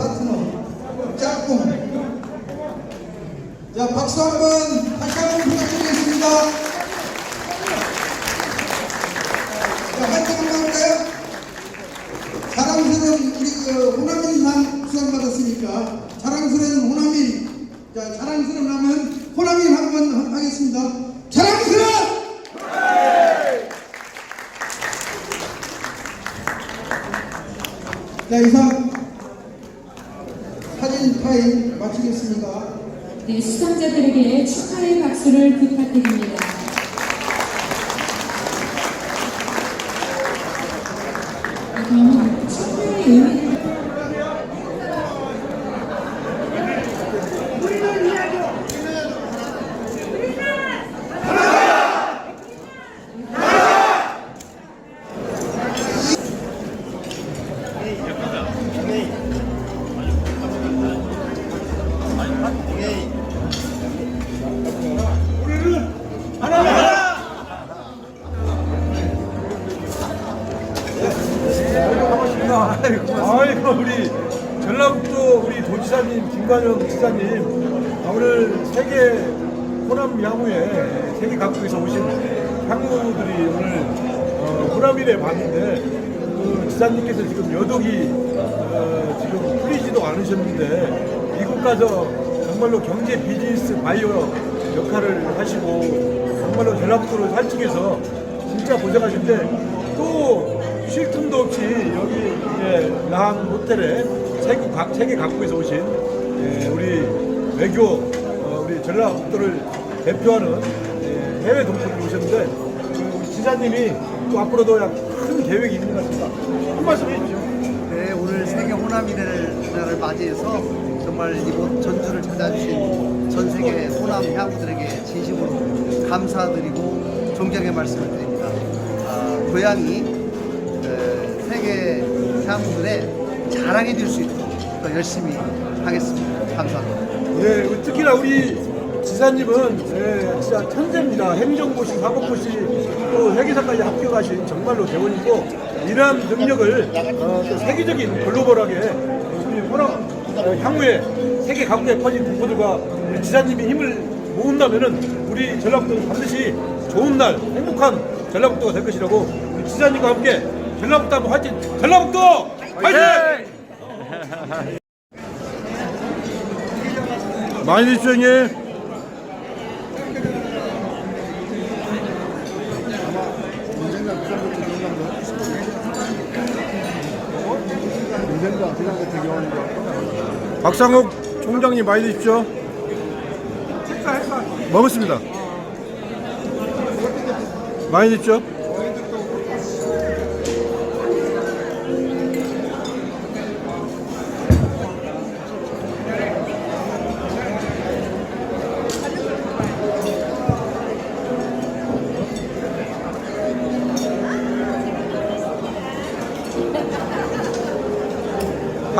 파트너 짝꿍. 자 박수 한번 한번 부탁드리겠습니다. 자 화이팅 한번 할까요? 자랑스러운 우리 그 호남인상 수상 받았으니까 자랑스러운 호남인 자 자랑스러운 하면 호남인 한번 하겠습니다. 자랑스러운! 자 이상 사진 타임 마치겠습니다. 네, 수상자들에게 축하의 박수를 부탁드립니다. 아이고 우리 전라북도 우리 도지사님 김관영 지사님 아, 오늘 세계 호남 야구에 세계 각국에서 오신 향우들이 오늘 어, 호남일에 봤는데 그 지사님께서 지금 여독이 어, 지금 풀리지도 않으셨는데 미국 가서 정말로 경제 비즈니스 바이오 역할을 하시고 정말로 전라북도를 살찌게서 진짜 고생하신데 또 쉴 틈도 없이 여기 예, 라한 호텔에 세계, 각, 세계 각국에서 오신 예, 우리 외교 어, 우리 전라북도를 대표하는 예, 해외 동포들이 오셨는데 그 우리 지사님이 또 앞으로도 약큰 계획이 있는 것 같습니다. 한 말씀 해주시죠. 네, 오늘 세계 호남이를 맞이해서 정말 이곳 전주를 찾아주신 전 세계 호남 향우들에게 진심으로 감사드리고 존경의 말씀을 드립니다. 아, 고향이 에, 세계 향우들의 자랑이 될 수 있도록 더 열심히 하겠습니다. 감사합니다. 예, 특히나 우리 지사님은 예, 진짜 천재입니다. 행정고시, 사법고시, 또 회계사까지 합격하신 정말로 대원이고 이러한 능력을 어, 또 세계적인 글로벌하게 우리 호남 어, 향후에 세계 각국에 퍼진 동포들과 우리 지사님이 힘을 모은다면은 우리 전라북도는 반드시 좋은 날, 행복한 전라북도가 될 것이라고 우리 지사님과 함께 전라북도 한번 화이팅! 전라북도 화이팅! 많이 드십시오, 형님. 박상욱 총장님 많이 드십시오. 먹었습니다. 많이 드십시오.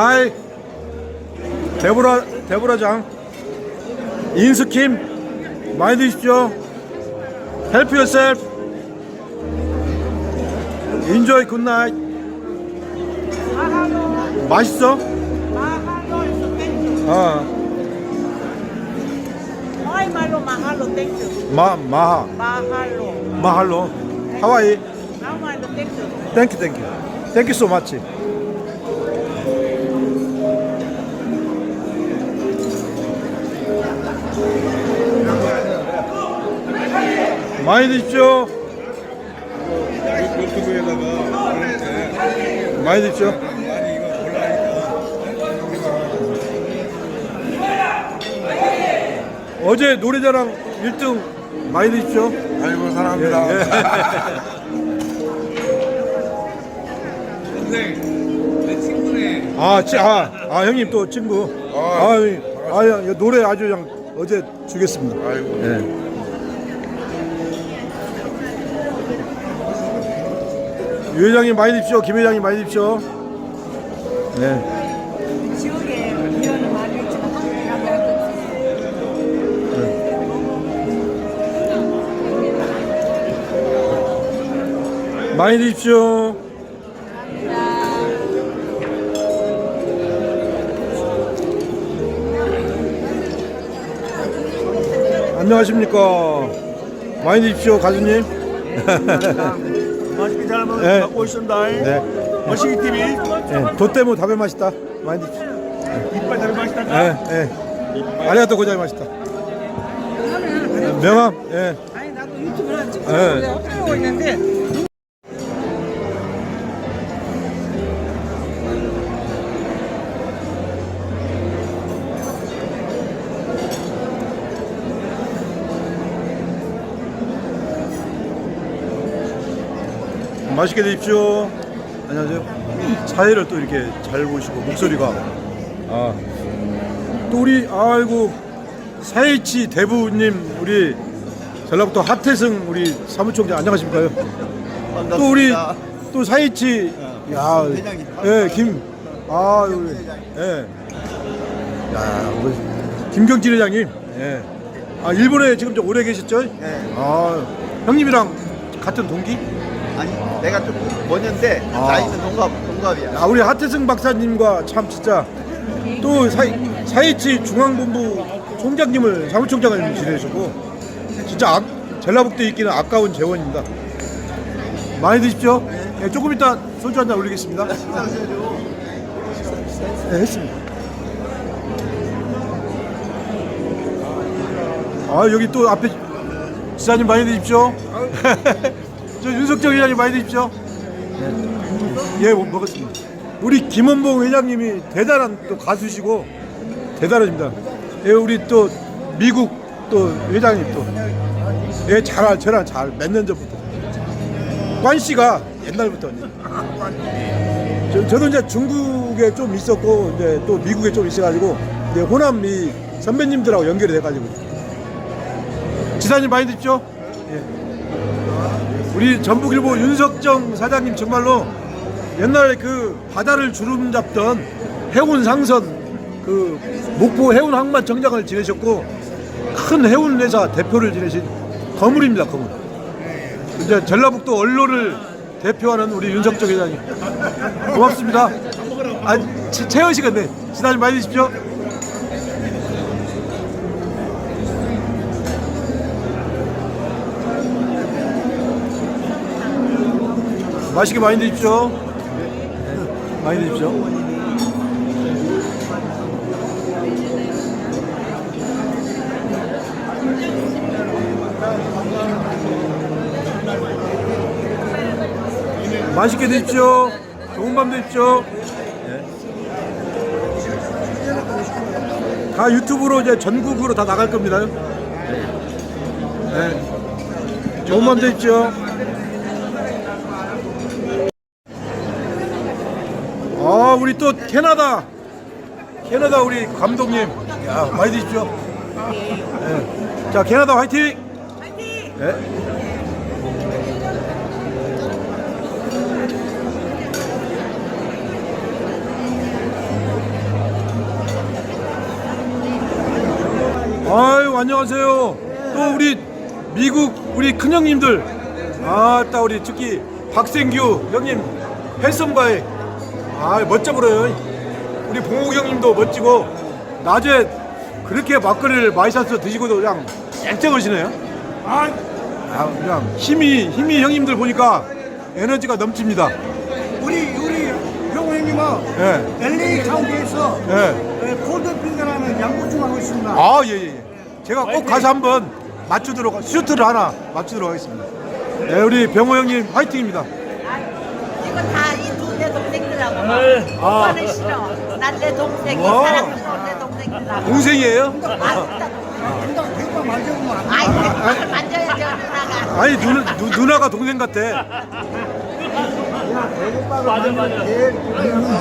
하이. 데보라, 데보라장. 인스킴. 많이 드십시오. Help yourself. Enjoy good night. 맛있어? 아, you. 마, 마하. Mahalo. 마할로. 하와이. You. 땡큐 땡큐. 땡큐 소마 많이 드십시오. 많이 드십시오. 어제 노래자랑 1등 많이 드십시오. 아이고 사랑합니다. 예. 선생, 내 친구네. 아, 치, 아, 아 형님 또 친구. 아, 형님. 아, 형, 노래 아주 그냥 어제 주겠습니다. 아이고. 예. 유 회장님 많이 드십시오. 김 회장님 많이 드십시오. 네. 많이 드십시오. 안녕하십니까. 많이 드십시오, 가수님. 감사합니다. 게잘 먹, 네. 먹고 있습니다. 네. 머시기 TV 네. 돛대모 다배 맛있다. 많이 드십시오. 이빨 잘 맛있다. 예, 예. 아리가또 고자이 맛있다. 명함, 예. 아니 나도 유튜브를 찍고 네. 있는데 맛있게 드십시오. 안녕하세요. 사회를 또 이렇게 잘 보시고 목소리가 아. 또 우리 아이고 사회치 대부님 우리 전라북도 하태승 우리 사무총장 안녕하십니까요? 또 우리 또 사회치 야, 회장님. 예, 김 아, 우리 예. 야, 우리 김경진 회장님. 예. 아, 일본에 지금 좀 오래 계셨죠? 네. 아, 형님이랑 같은 동기? 아니 내가 좀 먼저인데 아. 나이는 동갑 동갑이야. 아, 우리 하태승 박사님과 참 진짜 또 사이, 사이치 중앙본부 총장님을 사무총장을 지내셨고 진짜 아, 전라북도에 있기는 아까운 재원입니다. 많이 드십시오. 예, 조금 이따 소주 한 잔 올리겠습니다. 네, 했습니다. 아 여기 또 앞에 지사님 많이 드십시오. 저 윤석정 회장님 많이 드십시오. 예, 못 먹었습니다. 우리 김원봉 회장님이 대단한 또 가수시고 대단하십니다. 예, 우리 또 미국 또 회장님 또 예, 잘 저랑 잘 몇 년 전부터 관 씨가 옛날부터 저, 저도 이제 중국에 좀 있었고 이제 또 미국에 좀 있어가지고 이제 호남 이 선배님들하고 연결이 돼가지고 지사님 많이 드십시오. 예. 우리 전북일보 윤석정 사장님 정말로 옛날에 그 바다를 주름 잡던 해운 상선 그 목포 해운 항만 정장을 지내셨고 큰 해운 회사 대표를 지내신 거물입니다 거물. 이제 전라북도 언론을 대표하는 우리 윤석정 회장님 고맙습니다. 아 채- 채연 씨가 네 지나지 많이 드십시오. 맛있게 많이 드십시오. 많이 드십시오. 맛있게 드십시오. 좋은 밤 되십시오. 네. 다 유튜브로 이제 전국으로 다 나갈 겁니다. 네. 좋은 밤 되십시오. 아 우리 또 캐나다. 캐나다 우리 감독님. 야 많이 드십시오. 네. 자 캐나다 화이팅! 네. 아유 안녕하세요. 또 우리 미국 우리 큰형님들. 아따 우리 특히 박생규 형님 헬섬가에 아 멋져 보여요 우리 봉욱 형님도 멋지고 낮에 그렇게 막걸리를 마이셔서 드시고도 그냥 쨍쨍하시네요 아, 아 그냥 힘이 힘이 형님들 보니까 에너지가 넘칩니다 우리 우리 형님은 예. LA 카운티에서 예. 콜드필드라는 양고충 하고 있습니다. 아, 예, 예. 제가 꼭 가서 한번 맞추도록, 하- 슈트를 하나 맞추도록 하겠습니다. 네, 우리 병호 형님 화이팅입니다. 이거 다 이 두 내 동생들하고 아. 오빠는 싫어 난 내 동생이 와. 사랑스러운 내 동생들하고 동생이에요? 아이 그걸 만져야죠 누나가 아니, 누, 누, 누나가 동생 같아.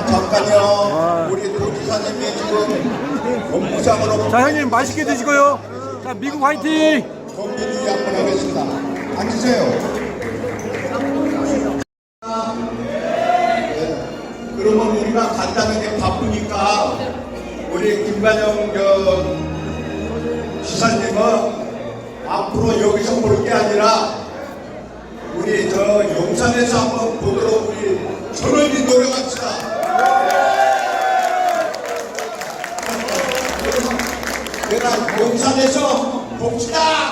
잠깐요. 우리 도지사님이 지금 본부장으로 자, 형님 맛있게 드시고요. 자, 미국 화이팅! 양분하겠습니다. 앉으세요. 우리가 간단하게 바쁘니까 우리 김관영 저 지사님은 앞으로 여기서 볼 게 아니라 우리 저 용산에서 한번 보도록 우리 전원이 노력합시다. 내가 용산에서 봅시다.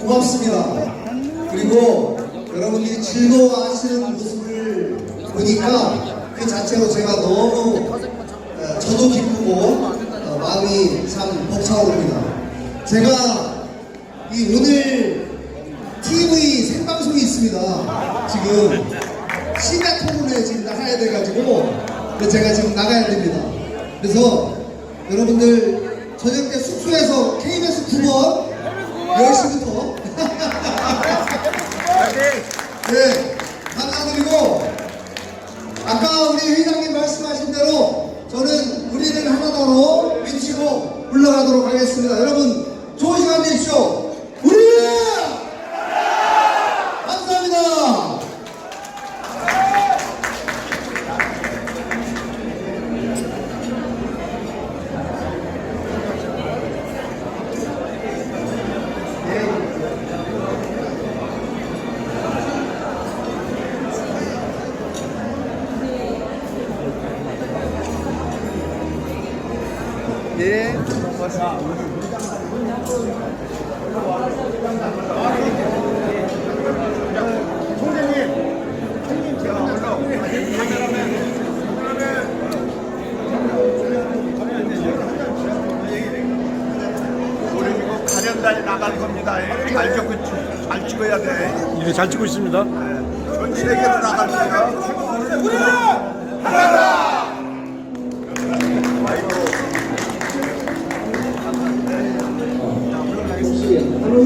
고맙습니다. 그리고 여러분들이 즐거워하시는 모습을 보니까 그 자체로 제가 너무 어, 저도 기쁘고 어, 마음이 참 벅차오릅니다. 제가 이 오늘 TV 생방송이 있습니다. 지금 시가통운에 지금 나가야 돼가지고 제가 지금 나가야 됩니다. 그래서 여러분들 저녁 때 숙소에서 KBS 9번 10시부터 네 감사드리고 아까 우리 회장 나갈 겁니다. 잘 찍고 잘 찍어야 돼. 이게 잘 찍고 있습니다. 전 세계로 나갈 거야. 하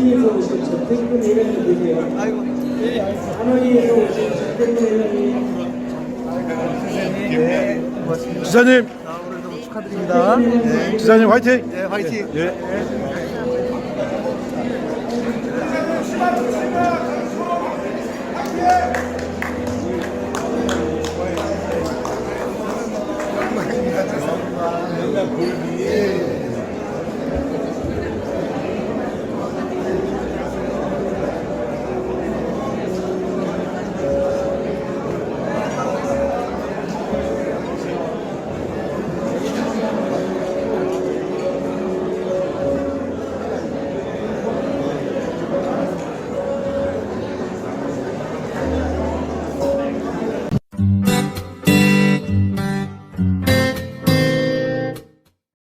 노이에서 오신 전태근 회장님이세요. 아이고, 하노이에서 오신 전태근 회장님. 네, 고맙습니다. 지사님, 자, 오늘도 축하드립니다. 네, 지사님 화이팅! 네 화이팅. 예.